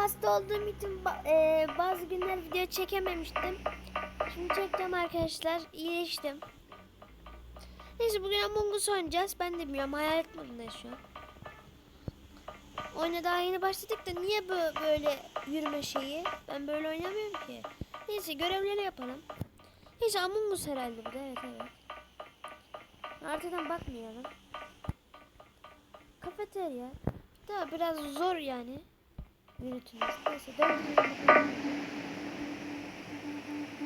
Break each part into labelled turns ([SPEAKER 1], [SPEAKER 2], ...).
[SPEAKER 1] hasta olduğum için e, bazı günler video çekememiştim. Şimdi çekeceğim arkadaşlar. İyileştim. Neyse bugün Among Us oynayacağız. Ben de bilmiyorum. Hayalet modundayız şu an. Oyuna daha yeni başladık da niye bö- böyle yürüme şeyi? Ben böyle oynamıyorum ki. Neyse görevleri yapalım. Neyse Among Us herhalde bu da. Evet evet. Haritadan bakmayalım. Kafeterya. Daha biraz zor yani. Yürütülmesi. Neyse döndürelim bakalım.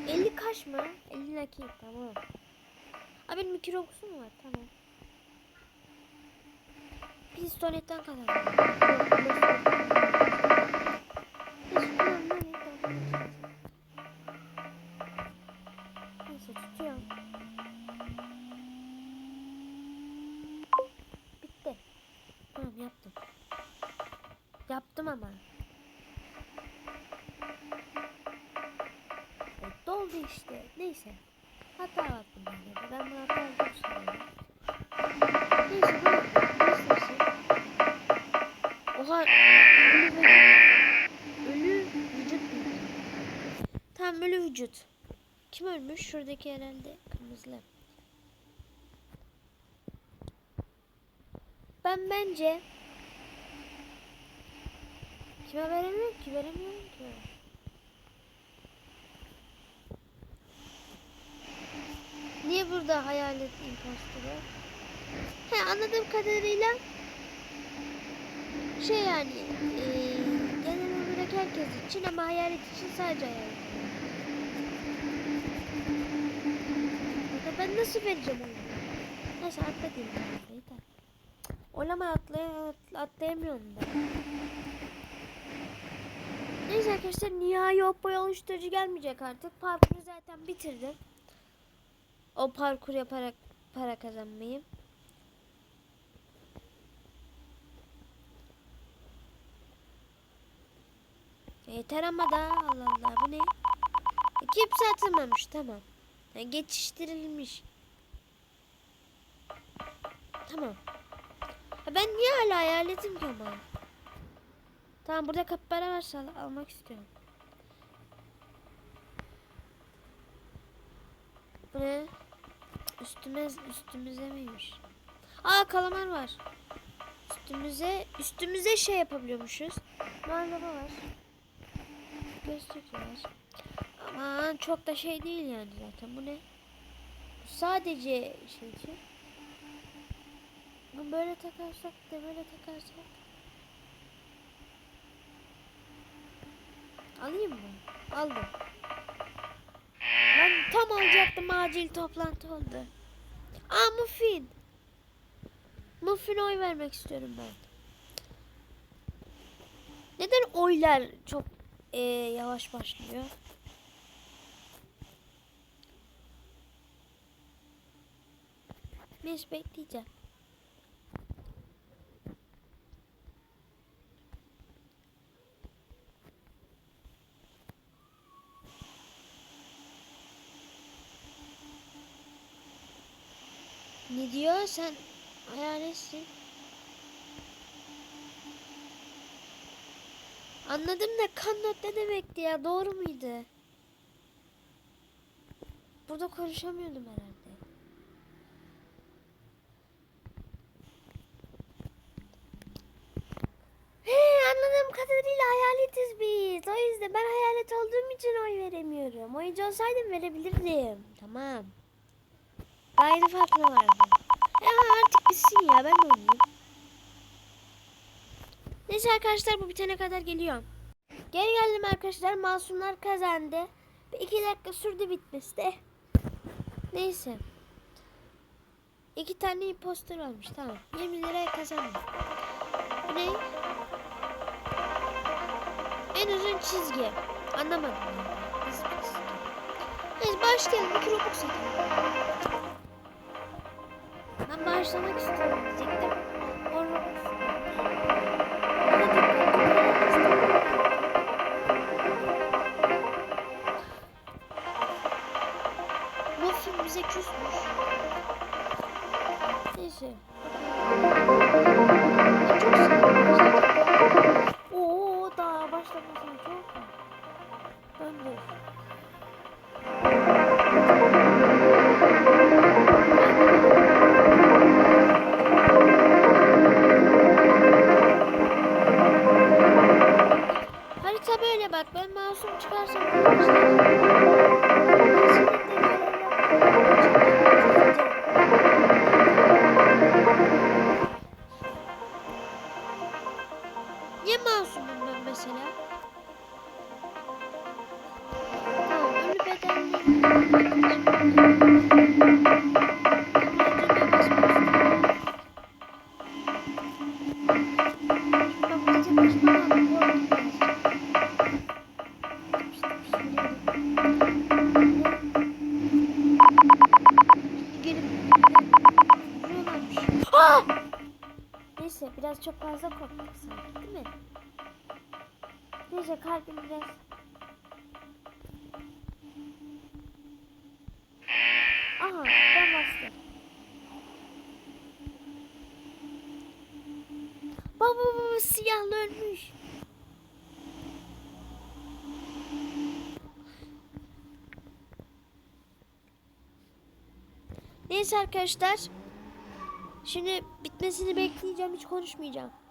[SPEAKER 1] 50 kaç mı? 50 nakit tamam. Abi benim 2 robux'um var tamam. Pistonetten kazandım. Neyse tutuyorum. Bitti. Tamam yaptım. Yaptım ama. İşte. Neyse. Hata var bunda. da. Ben bunu hata olduğunu sanıyorum. Neyse bir şey? Oha. Ölü. Ölü vücut mu? Tamam ölü vücut. Kim ölmüş? Şuradaki herhalde kırmızılı. Ben bence kime veremiyorum ki veremiyorum ki. Niye burada hayalet impostörü? He anladığım kadarıyla şey yani eee genel olarak herkes için ama hayalet için sadece hayalet. Ya ben nasıl vereceğim onu? Neyse atlayayım. Yeter. Oynama atlay atlayamıyorum da. Neyse arkadaşlar nihai boy oluşturucu gelmeyecek artık. Parkuru zaten bitirdim. O parkur yaparak para kazanmayı. Yeter ama da Allah Allah bu ne? Kimse atılmamış tamam. Ha, geçiştirilmiş. Tamam. Ben niye hala hayaletim ki ama? Tamam burada kapara varsa al- almak istiyorum. Bu ne? Üstüme, üstümüze miymiş? Aa kalamar var. Üstümüze, üstümüze şey yapabiliyormuşuz. Malzeme var. Gözlük var. Aman çok da şey değil yani zaten. Bu ne? Bu sadece şey için. Bunu böyle takarsak da böyle takarsak. Alayım mı? Aldım. Tam alacaktım acil toplantı oldu. Aa muffin. Muffin'e oy vermek istiyorum ben. Neden oylar çok eee, yavaş başlıyor? Neyse bekleyeceğim. Ne diyor sen hayaletsin. Anladım da kan not ne demekti ya doğru muydu? Burada konuşamıyordum herhalde. He anladığım kadarıyla hayaletiz biz. O yüzden ben hayalet olduğum için oy veremiyorum. Oyuncu olsaydım verebilirdim. Tamam. Yeni farklı vardı. Ya artık bitsin ya ben de oynayayım. Neyse arkadaşlar bu bitene kadar geliyorum. Geri geldim arkadaşlar. Masumlar kazandı. Bir iki dakika sürdü bitmesi de. Neyse. İki tane imposter olmuş. Tamam. 20 liraya kazandım. Bu ne? En uzun çizgi. Anlamadım. bir? Neyse başlayalım. İki robux. Ben başlamak istiyorum diyecektim. O robux. Muffin bize küsmüş. Neyse. Kalbim biraz... Aha ben bastım. Baba baba siyahlı ölmüş. Neyse arkadaşlar. Şimdi bitmesini bekleyeceğim. Hiç konuşmayacağım.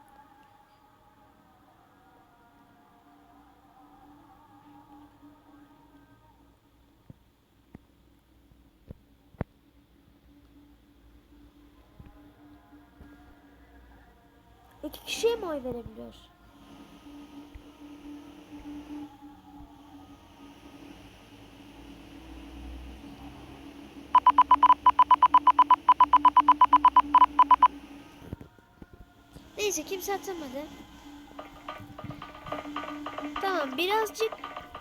[SPEAKER 1] Kişiye mi oy verebiliyoruz? Neyse kimse atamadı. Tamam birazcık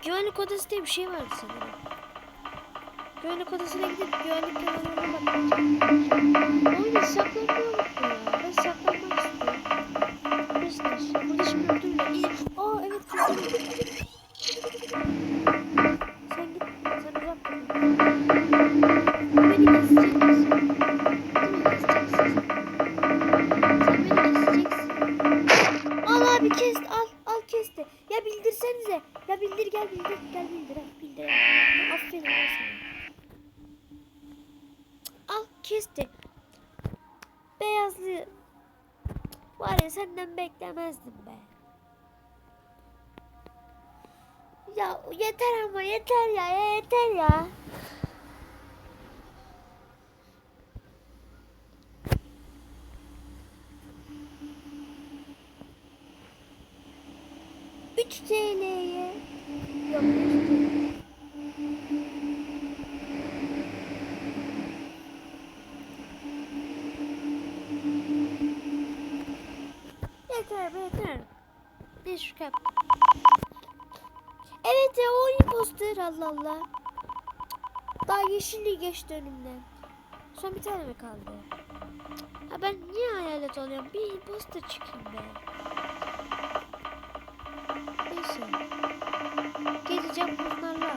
[SPEAKER 1] güvenlik odası diye bir şey vardı sanırım. Güvenlik odasına gidip güvenlik kenarlarına bakacağım. Oyunda saklanmıyor mu ya? Ben saklanmak istiyorum. Arkadaşlar burada şimdi öldürme. İyi. Aa evet. Ya yeter ama yeter ya, ya yeter ya. Üç TL'ye. Yok. Yeter yeter. Ne şu. Evet o imposter Allah Allah. Daha yeşilliği geçti önümden. Son bir tane mi kaldı? Ha ben niye hayalet oluyorum? Bir imposter çıkayım be. Neyse. Geleceğim bunlarla.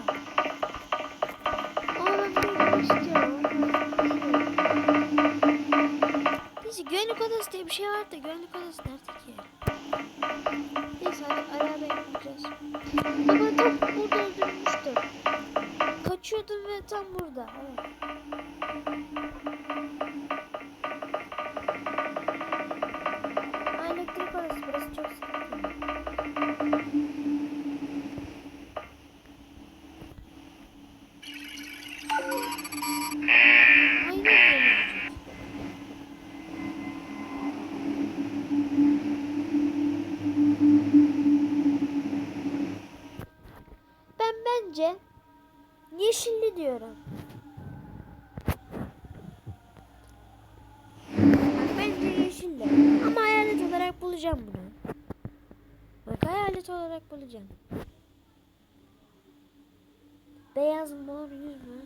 [SPEAKER 1] Neyse güvenlik odası diye bir şey var da güvenlik odası nerede ki? Tam burada. Evet. Elektrik orası. Burası çok. Ben bence yeşilli diyorum. Bak bence yeşilli. Ama hayalet olarak bulacağım bunu. Bak hayalet olarak bulacağım. Beyaz mor yüz mü?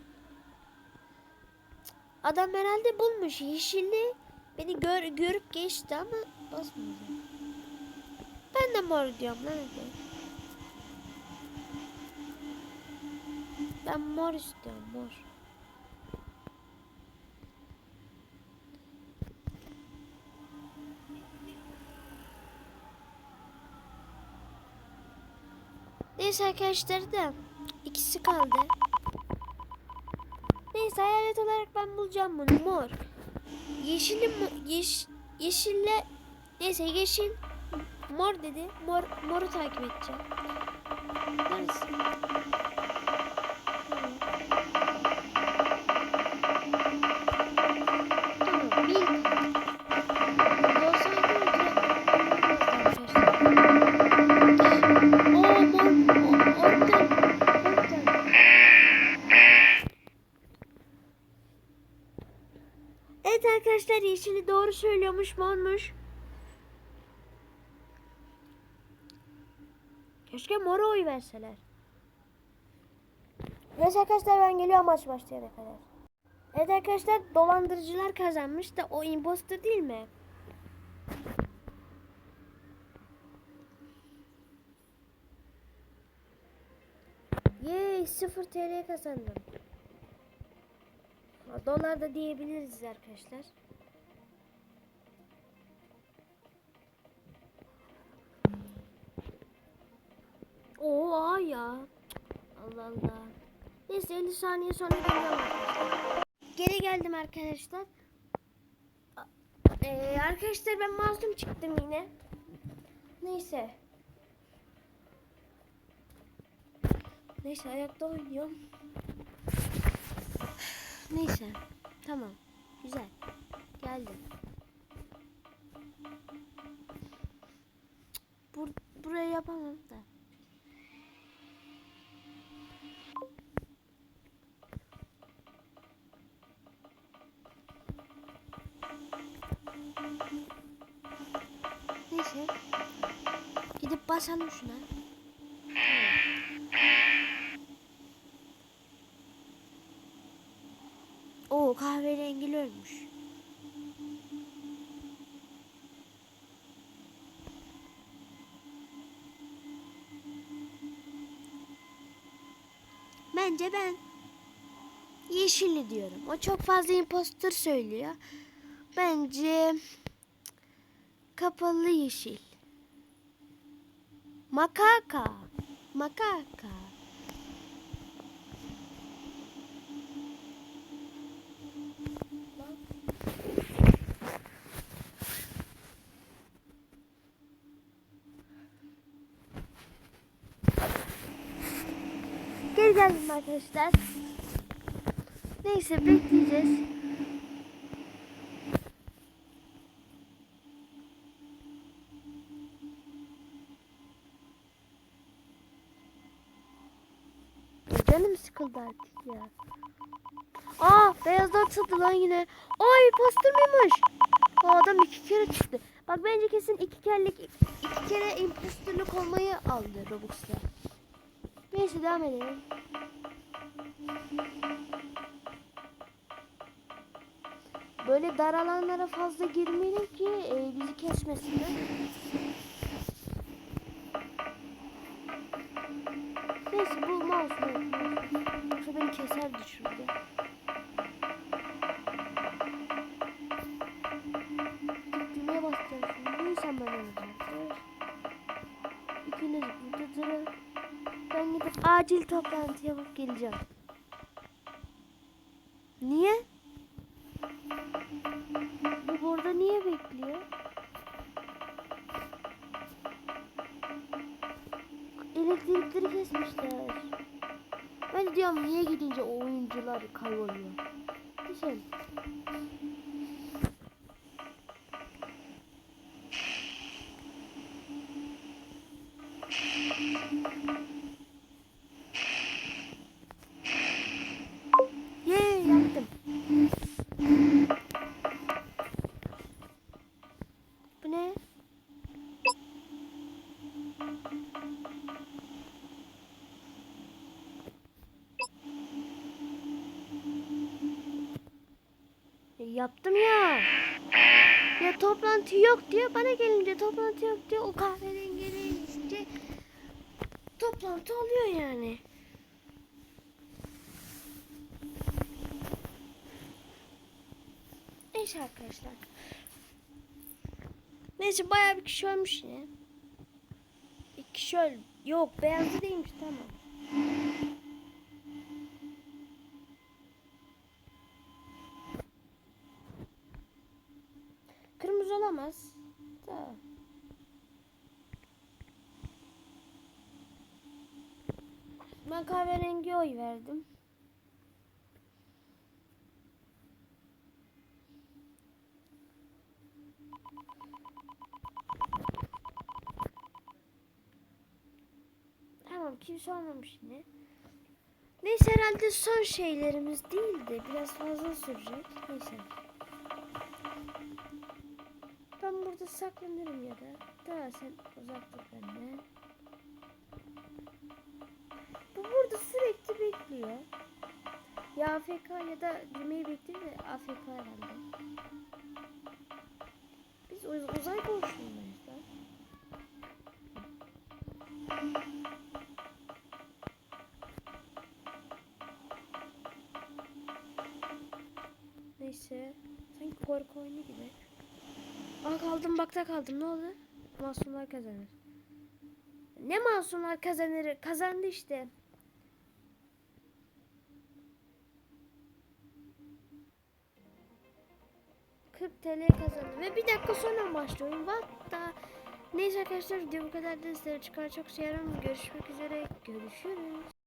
[SPEAKER 1] Adam herhalde bulmuş yeşilli. Beni gör, görüp geçti ama basmayacağım. Ben de mor diyorum lan Ben mor istiyorum mor. Neyse arkadaşlar da ikisi kaldı. Neyse hayalet olarak ben bulacağım bunu mor. Yeşili mo- yeş, yeşille neyse yeşil Mor dedi. Mor moru takip edeceğim. Neresi? Söylüyormuş mormuş. Keşke mora oy verseler. Neyse arkadaşlar ben geliyorum maç başlayana kadar. Evet arkadaşlar dolandırıcılar kazanmış da o imposter değil mi? Yey 0 TL kazandım. Dolar da diyebiliriz arkadaşlar. Oo ya. Allah Allah. Neyse 50 saniye sonra geliyorum. Geri geldim arkadaşlar. Ee, arkadaşlar ben masum çıktım yine. Neyse. Neyse ayakta oynuyorum. Neyse. Tamam. Güzel. Geldim. Bur buraya yapamam da. Neyse. Gidip basalım şuna. Oo kahverengili ölmüş. Bence ben yeşilli diyorum. O çok fazla imposter söylüyor. Bence kapalı yeşil. Makaka. Makaka. Geri geldim arkadaşlar. Neyse bekleyeceğiz. Canım sıkıldı artık ya. Aa beyazdan çıktı lan yine. Ay poster mıymış? O adam iki kere çıktı. Bak bence kesin iki kerelik iki kere imposterlık olmayı aldı Robux'ta. Neyse devam edelim. Böyle dar alanlara fazla girmeyelim ki e, bizi kesmesinler. Acil toplantı yapıp geleceğim. Niye? Bu burada niye bekliyor? Elektrikleri kesmişler. Ben diyorum niye gidince oyuncular kayboluyor. Güzel. Yaptım ya. Ya toplantı yok diyor. Bana gelince toplantı yok diyor. O kahverengi gelince toplantı oluyor yani. Neyse arkadaşlar. Neyse bayağı bir kişi ölmüş yine. İki kişi öl... Yok beyazlı değilmiş tamam. Kırmızı olamaz. Da. Ben kahverengi oy verdim. Tamam kimse olmamış yine. Neyse herhalde son şeylerimiz değildi. Biraz fazla sürecek. Neyse. Ben burada saklanırım ya da. Daha sen uzak dur benden. Bu burada bekliyor. Ya AFK ya da yemeği bekliyor da AFK herhalde. Biz uz- uzay boşluğundayız lan. Neyse. Sanki korku oyunu gibi. Aa kaldım bakta kaldım ne oldu? Masumlar kazanır. Ne masumlar kazanır? Kazandı işte. TL kazandı ve bir dakika sonra başlıyor. the... Neyse arkadaşlar video bu kadar da sizlere çıkar çok seviyorum. Görüşmek üzere. Görüşürüz.